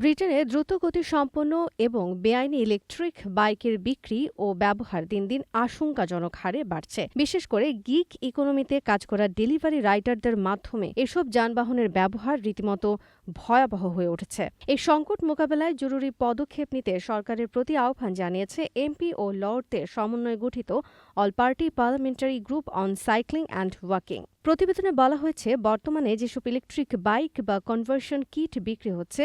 ব্রিটেনে দ্রুতগতি সম্পন্ন এবং বেআইনি ইলেকট্রিক বাইকের বিক্রি ও ব্যবহার দিন দিন আশঙ্কাজনক হারে বাড়ছে। বিশেষ করে গিগ ইকোনমিতে কাজ করা ডেলিভারি রাইডারদের মাধ্যমে এসব যানবাহনের ব্যবহার রীতিমতো ভয়াবহ হয়ে উঠেছে। এই সংকট মোকাবেলায় জরুরি পদক্ষেপ নিতে সরকারের প্রতি আহ্বান জানিয়েছে এমপি ও লর্ডদের সমন্বয়ে গঠিত all party parliamentary group on cycling and walking. প্রতিবেদনে বলা হয়েছে, বর্তমানে যেসব ইলেকট্রিক বাইক বা কনভার্সন কিট বিক্রি হচ্ছে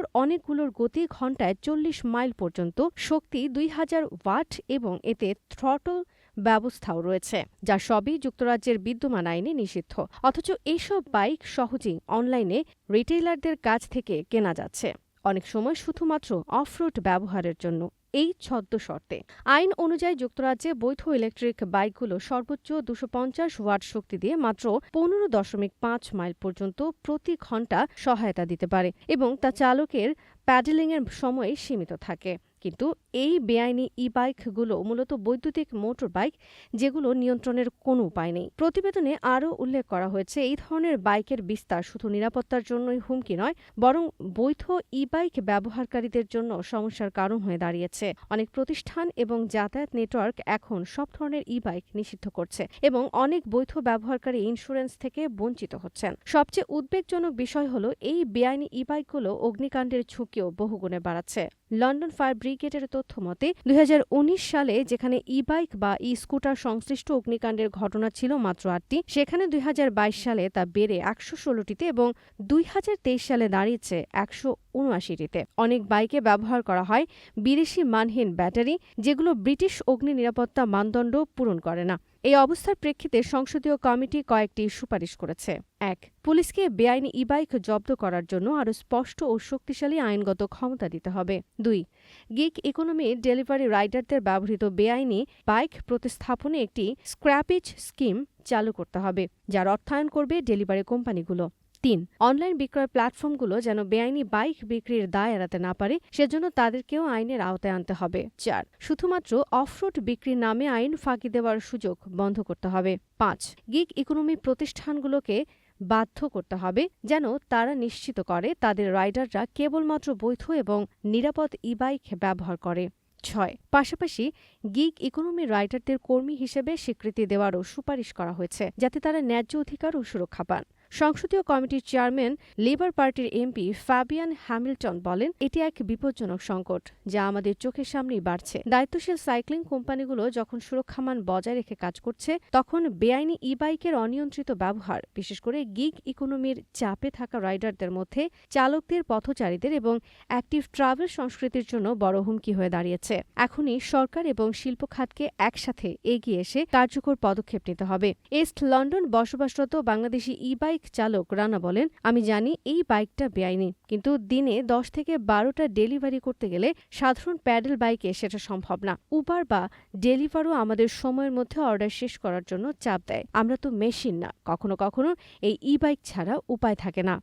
সেগুলোর অনেকগুলোর গতি ঘন্টায় চল্লিশ মাইল পর্যন্ত, শক্তি দুই হাজার ওয়াট এবং এতে থ্রটল ব্যবস্থাও রয়েছে, যা সবই যুক্তরাজ্যের বিদ্যমান আইনে নিষিদ্ধ। অথচ এইসব বাইক সহজেই অনলাইনে রিটেইলারদের কাছ থেকে কেনা যাচ্ছে। অনেক সময় শুধুমাত্র অফরোড ব্যবহারের জন্য। এই ছদ্ম শর্তে আইন অনুযায়ী যুক্তরাজ্যে বৈধ ইলেকট্রিক বাইকগুলো সর্বোচ্চ দুশো পঞ্চাশ ওয়াট শক্তি দিয়ে মাত্র পনেরো দশমিক পাঁচ মাইল পর্যন্ত প্রতি ঘণ্টা সহায়তা দিতে পারে এবং তা চালকের প্যাডেলিংয়ের সময়ে সীমিত থাকে। কিন্তু এই বেআইনি ই বাইকগুলো মূলত বৈদ্যুতিক মোটর বাইক যেগুলো নিয়ন্ত্রণের কোনো উপায় নেই। প্রতিবেদনে আরও উল্লেখ করা হয়েছে, এই ধরনের বাইকের বিস্তার শুধু নিরাপত্তার জন্যই হুমকি নয়, বরং বৈধ ই বাইক ব্যবহারকারীদের জন্য সমস্যার কারণ হয়ে দাঁড়িয়েছে। অনেক প্রতিষ্ঠান এবং যাতায়াত নেটওয়ার্ক এখন সব ধরনের ই বাইক নিষিদ্ধ করছে এবং অনেক বৈধ ব্যবহারকারী ইন্স্যুরেন্স থেকে বঞ্চিত হচ্ছেন। সবচেয়ে উদ্বেগজনক বিষয় হলো, এই বেআইনি ই বাইকগুলো অগ্নিকাণ্ডের ঝুঁকিও বহুগুণে বাড়াচ্ছে। লন্ডন ফায়ার ব্রিগেডের তথ্য মতে, দুই হাজার উনিশ সালে যেখানে ই বাইক বা ই স্কুটার সংশ্লিষ্ট অগ্নিকাণ্ডের ঘটনা ছিল মাত্র আটটি, সেখানে দুই হাজার বাইশ সালে তা বেড়ে একশো ষোলোটিতে এবং দুই হাজার তেইশ সালে দাঁড়িয়েছে একশো উনআশিটিতে। অনেক বাইকে ব্যবহার করা হয় বিদেশি মানহীন ব্যাটারি, যেগুলো ব্রিটিশ অগ্নি নিরাপত্তা মানদণ্ড পূরণ করে না। এই অবস্থার প্রেক্ষিতে সংসদীয় কমিটি কয়েকটি সুপারিশ করেছে। এক, পুলিশকে বেআইনি ই বাইক জব্দ করার জন্য আরও স্পষ্ট ও শক্তিশালী আইনগত ক্ষমতা দিতে হবে। দুই গিক ইকোনমি ডেলিভারি রাইডারদের ব্যবহৃত বেআইনি বাইক প্রতিস্থাপনে একটি স্ক্র্যাপিজ স্কিম চালু করতে হবে, যার অর্থায়ন করবে ডেলিভারি কোম্পানিগুলো। তিন। অনলাইন বিক্রয় প্ল্যাটফর্মগুলো যেন বেআইনি বাইক বিক্রির দায় এড়াতে না পারে, সেজন্য তাদেরকেও আইনের আওতায় আনতে হবে। চার, শুধুমাত্র অফরোড বিক্রির নামে আইন ফাঁকি দেওয়ার সুযোগ বন্ধ করতে হবে। পাঁচ, গিগ ইকোনমি প্রতিষ্ঠানগুলোকে বাধ্য করতে হবে যেন তারা নিশ্চিত করে তাদের রাইডাররা কেবলমাত্র বৈধ এবং নিরাপদ ই বাইক ব্যবহার করে। ছয়, পাশাপাশি গিগ ইকোনমি রাইডারদের কর্মী হিসেবে স্বীকৃতি দেওয়ারও সুপারিশ করা হয়েছে, যাতে তারা ন্যায্য অধিকার ও সুরক্ষা পান। সংসদীয় কমিটির চেয়ারম্যান, লেবার পার্টির এমপি ফাবিয়ান হ্যামিল্টন বলেন, এটি এক বিপজ্জনক সংকট, যা আমাদের চোখের সামনেই বাড়ছে। দায়িত্বশীল সাইক্লিং কোম্পানিগুলো যখন সুরক্ষামান বজায় রেখে কাজ করছে, তখন বেআইনি ই বাইকের অনিয়ন্ত্রিত ব্যবহার, বিশেষ করে গিগ ইকোনমির চাপে থাকা রাইডারদের মধ্যে, চালকদের, পথচারীদের এবং অ্যাক্টিভ ট্রাভেল সংস্কৃতির জন্য বড় হুমকি হয়ে দাঁড়িয়েছে। এখনই সরকার এবং শিল্প খাতকে একসাথে এগিয়ে এসে কার্যকর পদক্ষেপ নিতে হবে। ইস্ট লন্ডন বসবাসরত বাংলাদেশি ই বাইক চালক রানা বলেন, আমি জানি এই বাইকটা বেআইনি, কিন্তু দিনে দশ থেকে বারোটা ডেলিভারি করতে গেলে সাধারণ প্যাডেল বাইকে সেটা সম্ভব না। উবার বা ডেলিভারও আমাদের সময়ের মধ্যে অর্ডার শেষ করার জন্য চাপ দেয়। আমরা তো মেশিন না, কখনো কখনো এই ই বাইক ছাড়া উপায় থাকে না।